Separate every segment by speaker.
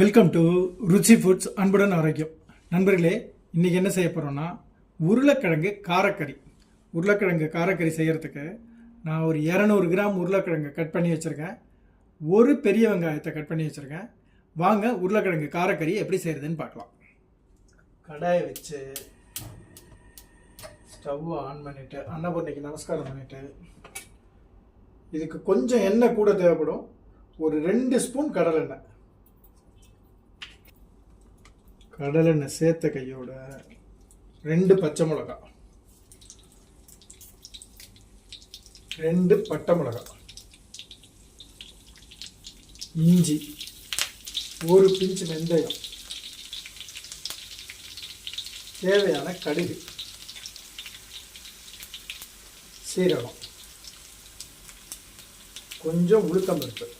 Speaker 1: Welcome to Ruchi foods அன்புடன் ஆரோக்கியம். நண்பர்களே இன்றைக்கி என்ன செய்ய போகிறோன்னா உருளைக்கிழங்கு காரக்கறி. உருளைக்கிழங்கு காரக்கறி செய்கிறதுக்கு நான் ஒரு இரநூறு கிராம் உருளைக்கிழங்கு கட் பண்ணி வச்சுருக்கேன். ஒரு பெரிய வெங்காயத்தை கட் பண்ணி வச்சுருக்கேன். வாங்க உருளைக்கிழங்கு காரக்கறி எப்படி செய்கிறதுன்னு பார்க்கலாம். கடாயை வச்சு ஸ்டவ் ஆன் பண்ணிவிட்டு அன்னபூர்ணிக்கு நமஸ்காரம் பண்ணிவிட்டு இதுக்கு கொஞ்சம் எண்ணெய் கூட தேவைப்படும். ஒரு ரெண்டு ஸ்பூன் கடலெண்ணெய். கடலெண்ணெய் சேர்த்த கையோட ரெண்டு பச்சை மிளகா. ரெண்டு பட்டை மிளகா. இஞ்சி. ஒரு பிஞ்சு வெந்தயம். தேவையான கடுகு. சீரகம். கொஞ்சம் உளுத்தம் இருக்குது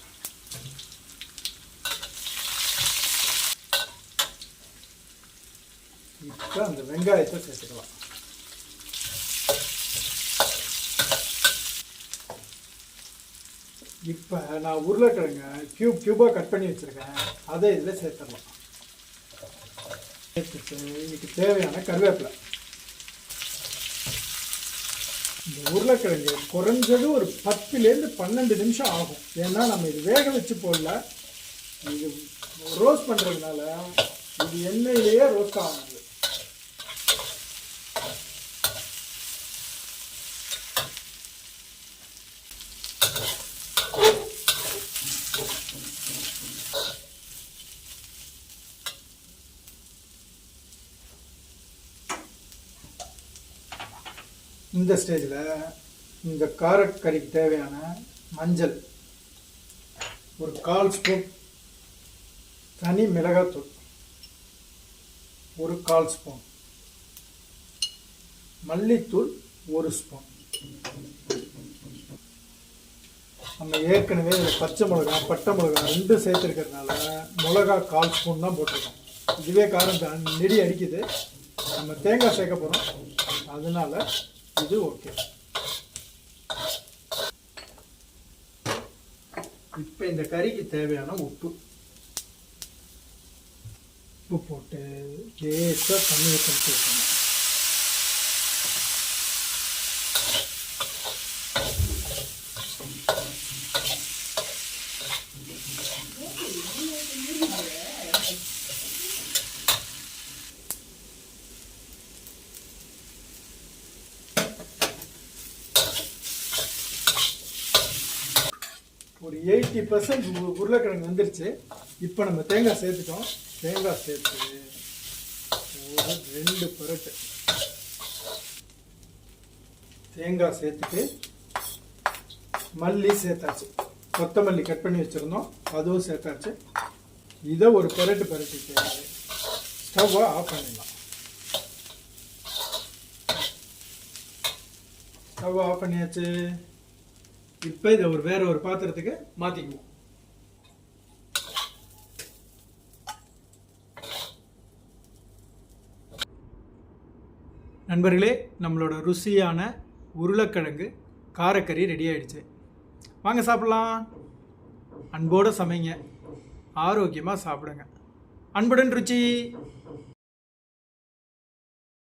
Speaker 1: இப்போ அந்த வெங்காயத்தை சேர்த்துக்கலாம் இப்போ நான் உருளைக்கிழங்க கியூப் கியூபாக கட் பண்ணி வச்சுருக்கேன். அதை இதில் சேர்த்துடலாம். சேர்த்துட்டு இதுக்கு தேவையான கருவேப்பிலை. இந்த உருளைக்கிழங்கு குறைஞ்சது ஒரு பத்துலேருந்து பன்னெண்டு நிமிஷம் ஆகும். ஏன்னா நம்ம இது வேக வச்சு போடல. இது ரோஸ்ட் பண்ணுறதுனால இது எண்ணெயிலேயே ரோஸ்ட் ஆகும் இந்த ஸ்டேஜில் இந்த காரக்கறிக்கு தேவையான மஞ்சள் ஒரு கால் ஸ்பூன் தனி மிளகாத்தூள் ஒரு கால் ஸ்பூன். மல்லித்தூள் ஒரு ஸ்பூன். நம்ம ஏற்கனவே இதில் பச்சை மிளகா பட்டை மிளகா ரெண்டு சேர்த்துருக்கிறதுனால மிளகா கால் ஸ்பூன் தான் போட்டிருக்கோம். இதுவே காரம் நெடி அடிக்குது. நம்ம தேங்காய் சேர்க்க போகிறோம் அதனால இது ஓகே இப்போ இந்த கறிக்கு தேவையான உப்பு. உப்பு போட்டு லேசாக தண்ணியை கழிச்சு வைக்கணும் ஒரு எயிட்டி பர்சன்ட் உருளைக்கிழங்கு வந்துருச்சு. இப்போ நம்ம தேங்காய் சேர்த்துட்டோம். தேங்காய் சேர்த்து ஒரு ரெண்டு பரட்டு. தேங்காய் சேர்த்துட்டு மல்லி சேர்த்தாச்சு. கொத்தமல்லி கட் பண்ணி வச்சுருந்தோம். அதுவும் சேர்த்தாச்சு. இதை ஒரு பரட்டு பரட்டிட்டு ஸ்டவ்வை ஆஃப் பண்ணிடலாம். ஸ்டவ் ஆஃப் பண்ணியாச்சு. இப்போ இதை ஒரு வேற ஒரு பாத்திரத்துக்கு மாற்றிக்குவோம் நண்பர்களே நம்மளோட ருசியான உருளைக்கிழங்கு காரக்கறி ரெடி ஆயிடுச்சு. வாங்க சாப்பிடலாம். அன்போடு சமைங்க. ஆரோக்கியமாக சாப்பிடுங்க. அன்புடன் ருச்சி.